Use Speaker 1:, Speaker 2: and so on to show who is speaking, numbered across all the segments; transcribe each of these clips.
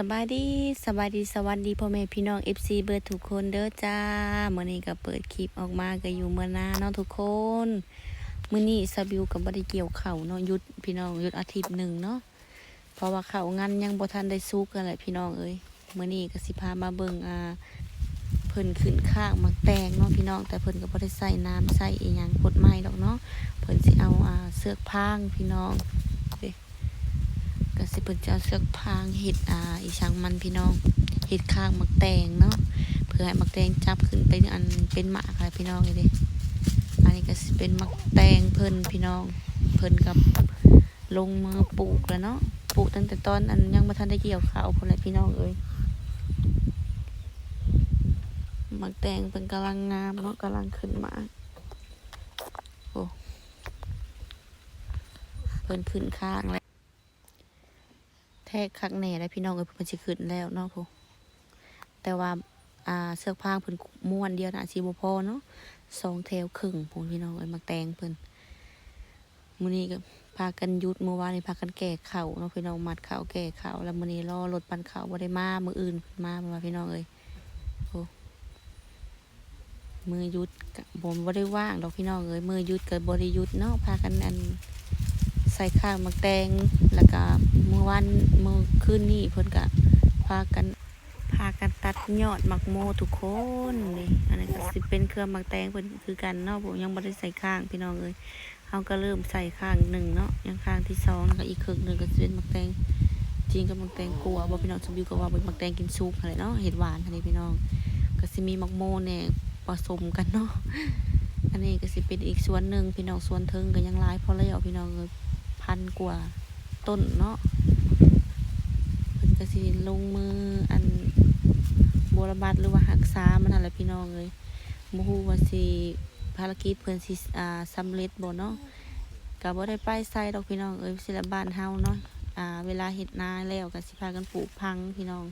Speaker 1: สบายดีสบายดีสวัสดีพ่อแม่พี่น้อง FC เบิร์ดทุกคนเด้อจ้าเมื้อนี้ก็เปิดคลิปออกมาก็อยู่เมื่อนาเนาะทุกคนเมื้อนี้สบิวกับบ่ได้เกี่ยวเข้าเนาะหยุดพี่น้องหยุดอาทิตย์หนึ่งเนาะเพราะว่าเข้างานยังบ่ทันได้สุกกันแหละพี่น้องเอ้ยเมื้อนี้ก็สิพามาเบิ่งอ่าเพิ่นขึ้นข้างมักแตงเนาะพี่น้อง แต่เพิ่นก็บ่ได้ใส่น้ำใส่อีหยังพดไม้ดอกเนาะเพิ่นสิเอาอ่าเสือกพางพี่น้อง ก็สิเพิ่นจะเอาเสือกพางเห็ดอ่าอีช่างมันพี่น้องเห็ดข้างมักแตงเนาะเพื่อให้มักแตงจับขึ้นไปอันเป็นหมากอะไรพี่น้องเลยเดิอันนี้ก็สิเป็นมักแตงเพิ่นพี่น้อง เพิ่นกับลงมือปลูกแล้วเนาะปลูกตั้งแต่ตอนอันยังบ่ทันได้เกี่ยวข้าวพนแหละพี่น้องเอ้ยมักแตงเพิ่นกำลังงามเนาะกำลังขึ้นมาโอ้เพิ่นขึ้นข้างแล้ว กคักแน่แล้วพี่น้องเอ้ยเพิ่นสิขึ้นแล้วเนาะพูแต่ว่าอ่าเสื้อผ้าเพิ่นม้วนเดียวนะสิบ่พอเนาะสองแถวครึ่งพูพี่น้องเอ้ยมักแตงเพิ่นมื้อนี้ก็พากันยุดเมื่อวานนี้พากันแก่เข้าเนาะพี่น้องมัดเข้าแก่เข้าแล้วมื้อนี้รอรถปั่นข้าวบ่ได้มามื้ออื่นมาเพิ่นว่าพี่น้องเอ้ยโอ้มือยุดบ่บ่ได้ว่างดอกพี่น้องเอ้ยมือยุดก็บ่ได้ยุดเนาะพากันอัน ใส่ข้าวมักแตงแล้วก็เมื่อวันเมื่อคืนนี้เพิ่นก็พากันพากันตัดยอดมักโมทุกคนนี่อันนี้ก็สิเป็นเครื่องมักแตงเพิ่นคือกันเนาะผมยังบ่ได้ใส่ข้างพี่น้องเอ้ยเฮาก็เริ่มใส่ข้างหนึ่งเนาะยังข้างที่สองแล้วก็อีกครึ่งหนึ่งก็สิเป็นมักแตงจริงกับมักแตงกัวบ่พี่น้องสมบิวก็ว่าเป็นมักแตงกินซุปอะไรเนาะเห็ดหวานอันนี้พี่น้องก็สิมีมักโมเนี่ยผสมกันเนาะอันนี้ก็สิเป็นอีกส่วนหนึ่งพี่น้องส่วนเทิงก็ยังหลายพอแล้วพี่น้องเอ้ย พันกว่าต้นเนาะเพิ่นก็สิลงมืออันบรบัดหรือว่ารักษามันนั่นแหละพี่น้องเอ้ยบ่ฮู้ว่าสิภารกิจเพิ่นสิอ่าสำเร็จบ่เนาะก็บ่ได้ไปไสดอกพี่น้องเอ้ยศิลปบ้านเฮาเนาะอ่าเวลาเฮ็ดนาแล้วก็สิพากันปลูกพังพี่น้อง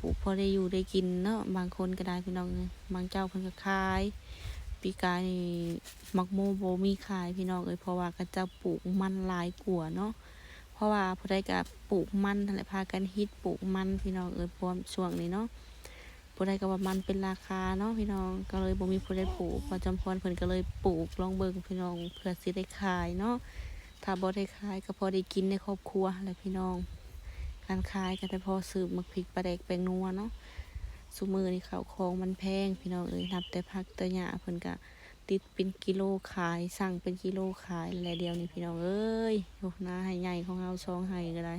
Speaker 1: ปลูกพอได้อยู่ได้กินเนาะบางคนก็ได้พี่น้องเอ้ยบางเจ้าเพิ่นก็ขาย ปีกายนี่มักโมโบมีขายพี่น้องเอ้ยเพราะว่าก็จะปลูกมันหลายกว่าเนาะเพราะว่าผู้ใดก็ปลูกมันนั่นแหลพากันฮิตปลูกมันพี่น้องเอ้ยพราะว่าช่วงนี้เนาะผู้ใดก็ว่ามันเป็นราคาเนาะพี่น้องก็เลยบ่มีผู้ใดปลูกพอจำพรเพิ่นก็เลยปลูกลองเบิ่งพี่น้องเพื่อสิได้ขายเนาะถ้าบ่ได้ขายก็พอได้กินในครอบครัวแหละพี่น้องการขายก็แต่พอซื้อมักพริกปลาแดกแป้งนัวเนาะ สุมือนี่ข้าวของมันแพงพี่น้องเอ้ยนับแต่พักแต่หญ้าเพิ่นก็ติดเป็นกิโลขายสั่งเป็นกิโลขายอะไรเดียวนี่พี่น้องเอ้ยโอ้หน้าให้ใหญ่ของเราซองให้ก็ได้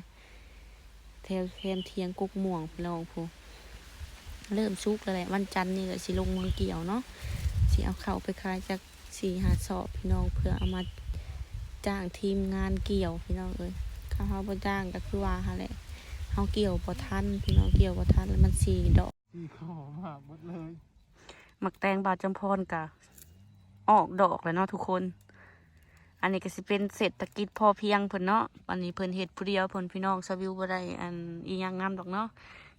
Speaker 1: แถวแคมเทียงกุกม่วงพี่น้องพูเริ่มซุกแล้วแหละวันจันทร์นี่ก็สิลงมือเกี่ยวเนาะสิเอาเข้าไปขายจากสี่หาสอบพี่น้องเพื่อเอามาจ้างทีมงานเกี่ยวพี่น้องเอ้ยข้าเฮาบ่จ้างก็คือว่าหั่นแหละเฮาเกี่ยวบ่ทันพี่น้องเกี่ยวบ่ทันแล้วมันสีดอก
Speaker 2: ที่ขอมาหมดเลย
Speaker 1: หมักแตงบาจำพรกะออกดอกแล้วเนาะทุกคน อันนี้ก็สิเป็นเศรษฐกิจพอเพียงเพิ่นเนาะวันนี้เพิ่นเฮ็ดผู้เดียวเพิ่นพี่น้องสวิวบ่ได้อันอีหยังงามดอกเนาะ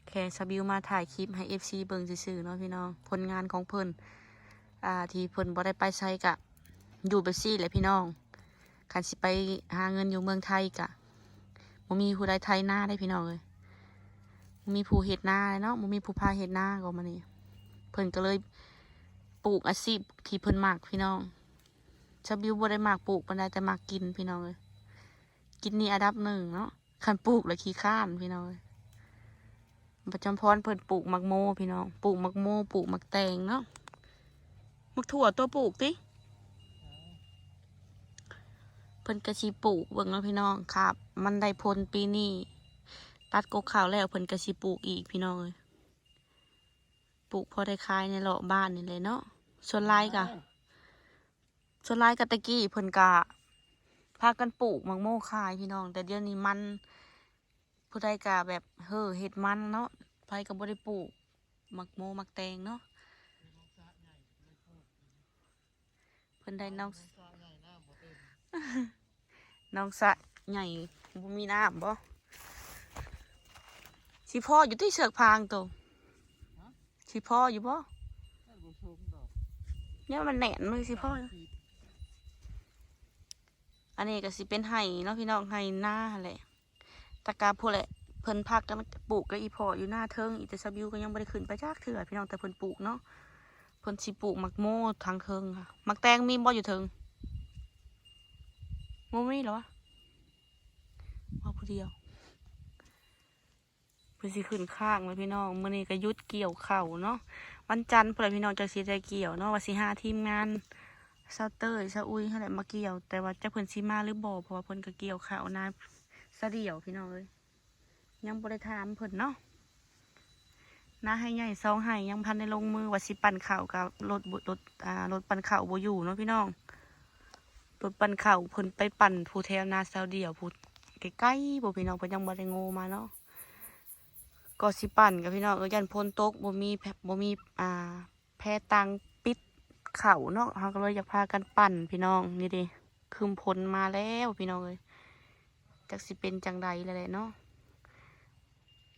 Speaker 1: แค่สวิวมาถ่ายคลิปให้ FC เบิ่งซื่อๆเนาะพี่น้องผลงานของเพิ่นอ่าที่เพิ่นบ่ได้ไปใช้กะอยู่แบบซี่แหละพี่น้องคันสิไปหาเงินอยู่เมืองไทยกะบ่มีผู้ใดไทยหน้าได้พี่น้องเอ้ย มีผู้เฮ็ดนาเลยเนาะบ่มีผู้พาเฮ็ดนาก็มานี่เพิ่นก็เลยปลูกอาชีพที่เพิ่นมักพี่น้องชาบิวบ่ได้มักปลูกปานใดแต่มักกินพี่น้องเลยกินนี่อันดับหนึ่งเนาะคันปลูกแล้วขี้ข้านพี่น้องเลยประจำพรเพิ่นปลูกมักโมพี่น้องปลูกมักโมปลูกมักแตงเนาะมักถั่วตัวปลูกติเพิ่นกระชีปลูกเบิ่งเนาะพี่น้องครับ มันได้ผลปีนี้ ตัดกกขาวแล้วเพิ่นกระชีปลูกอีกพี่น้องเลยปลูกพอได้ขายในเลาะบ้านนี่เลยเนาะส่วนหลายกะส่วนหลายกะตะกี้เพิ่นกะพากันปลูกมังโม่ขายพี่น้อง แต่เดี๋ยวนี้มันผู้ใดกะแบบเฮ้อเห็ดมันเนาะไผก็บ่ได้ปลูกมักโมมักแตงเนาะเพิ่นได้น้องน้องสะใหญ่บ่มีน้ำบ่ สิพ่ออยู่ที่เสือกพางตัวสิพ่ออยู่บ่
Speaker 2: ท่านผู้ชมดอก
Speaker 1: เนี่ยมันแหนนมือสิพ่อ อันนี้ก็สิเป็นไห้เนาะพี่น้องไห้หน้าหั่นแหละตะกาพูดแหละเพิ่นพักกันปลูกกับอีพออยู่หน้าเทิงอีแต่ซาบิวก็ยังบ่ได้ขึ้นไปจากเถื่อพี่น้องแต่เพิ่นปลูกเนาะเพิ่นสิปลูกมักโมทางเทิงค่ะมักแตงมีบ่อยู่เทิงโมมีเหรอวะว่าผู้เดียวเพิ่นสิขึ้นข้างเลยพี่น้องมื้อนี้ก็ยุดเกี่ยวเข้าเนาะวันจันทร์เพิ่นพี่น้องจังสิได้เกี่ยวเนาะว่าสิหาทีมงานเซาเตอร์ซาอุยเฮาแหละมาเกี่ยว แต่ว่าจะเพิ่นสิมาหรือบ่เพราะว่าเพิ่นก็เกี่ยวข้าวนาซะเดียวพี่น้องเอ้ยยังบริถามเพิ่นเนาะนาให้ใหญ่ซองให้ยังพันในลงมือว่าสิปั่นข่าวกับรถรถอ่ารถปั่นข่าวบ่อยู่เนาะพี่น้องรถปั่นข่าวเพิ่นไปปั่นผู้แถวนาซาเดียวผู้ใกล้ๆบ่พี่น้องเพิ่นยังบ่ได้โง่มาเนาะ ก็สิปั่นกับพี่น้องเออยันพ้นตกบ่มีแพบ่มีอ่าแพตังปิดเข่าเนาะเฮาก็เลยอยากพากันปั่นพี่น้องนี่ดิคืมพลมาแล้วพี่น้องเอ้ยจักสิเป็นจังใดแล้วแหละเนาะ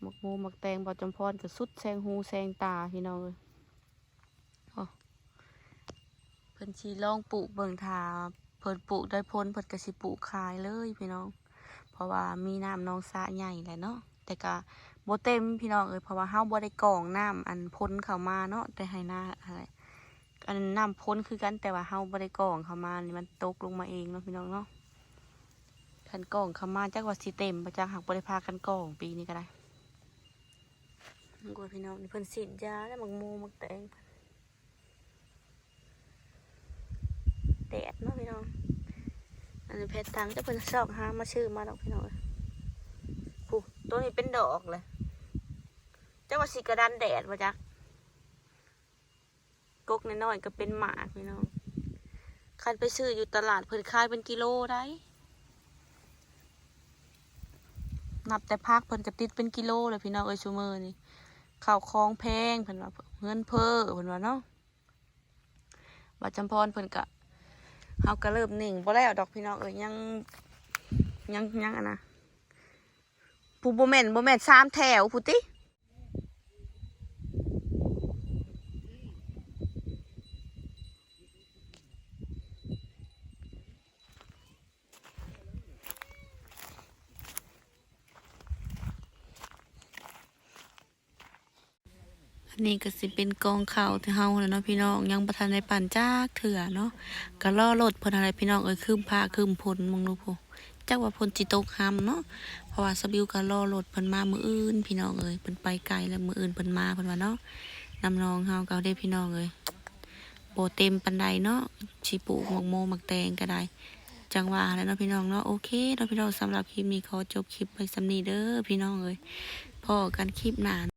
Speaker 1: หมกมูหมกแตงบอจำพรกับสุดแซงหูแซงตาพี่น้องเลยอ้เพิ่นชีลองปลูกเบิ่งทาเพิ่นปลูกได้พ้นเพิ่นก็สิปลูกขายเลยพี่น้อง เพราะว่ามีน้ำหนองสะใหญ่แหละเนาะแต่ก็ บเต็มพี่น้องเอ้ยเพราะว่าเฮาบ่ได้กองน้ำอันพ้นเข้ามาเนาะแต่ให้หน้าอะไรอันน้ำพ้นคือกันแต่ว่าเฮาบ่ได้กองเข้ามานี่มันตกลงมาเองเนาะพี่น้องเนาะคันกองเข้ามาจักว่าสิเต็มบ่จักหักบ่ได้พากันกองปีนี้ก็ได้มึงกลัวพี่น้องนี่เพิ่นสีดยาแล้วมักโมมักแตงแดดเนาะพี่น้องอันนี้เพชรตังจะเพิ่นชอบหามาชื่อมาดอกพี่น้อง ตัวนี้เป็นดอกเลยเจ้าว่าสีกระดานแดดมาจักกกน้อยๆก็เป็นหมากพี่น้องคันไปซื้ออยู่ตลาดเพิ่นขายเป็นกิโลได้ นับแต่พักเพิ่นก็ติดเป็นกิโลเลยพี่น้องเอ้ยชูมือนี่ข้าวคลองแพงเพิ่นว่าเงินเพ้อเพิ่นว่าเนาะว่าจำพรเพิ่นก็เฮาก็เริ่มนิ่งบ่แล้วดอกพี่น้องเอ้ยยังยังยังอะนะ ผู้บ่แม่นบ่แม่นสามแถวผู้ติอันนี้ก็สิเป็นกองข้าวที่เฮาแล้วเนาะพี่น้องยังบ่ทันได้ปั่นจากเถื่อเนาะก็รอรถพนอะไรพี่น้องเอ้ยคืมผ้าคืมพลมองดูพุ จักว่าพลจิตกหำเนาะเพราะว่าสบิวก็รอรถเพิ่นมามื้ออื่น พี่น้องเอ้ยเพิ่นไปไกลแล้วมื้ออื่นเพิ่นมาเพิ่นว่าเนาะนำน้องเฮาก็ได้พี่น้องเอ้ยโบเต็มปานใดเนาะสิปูหมกโมหมักแตงก็ได้ จังหวะแล้วเนาะพี่น้องเนาะโอเคเนาะพี่น้องสำหรับคลิปนี้ขอจบคลิปไปสำนีเด้อพี่น้องเอ้ยพอกันคลิปหน้า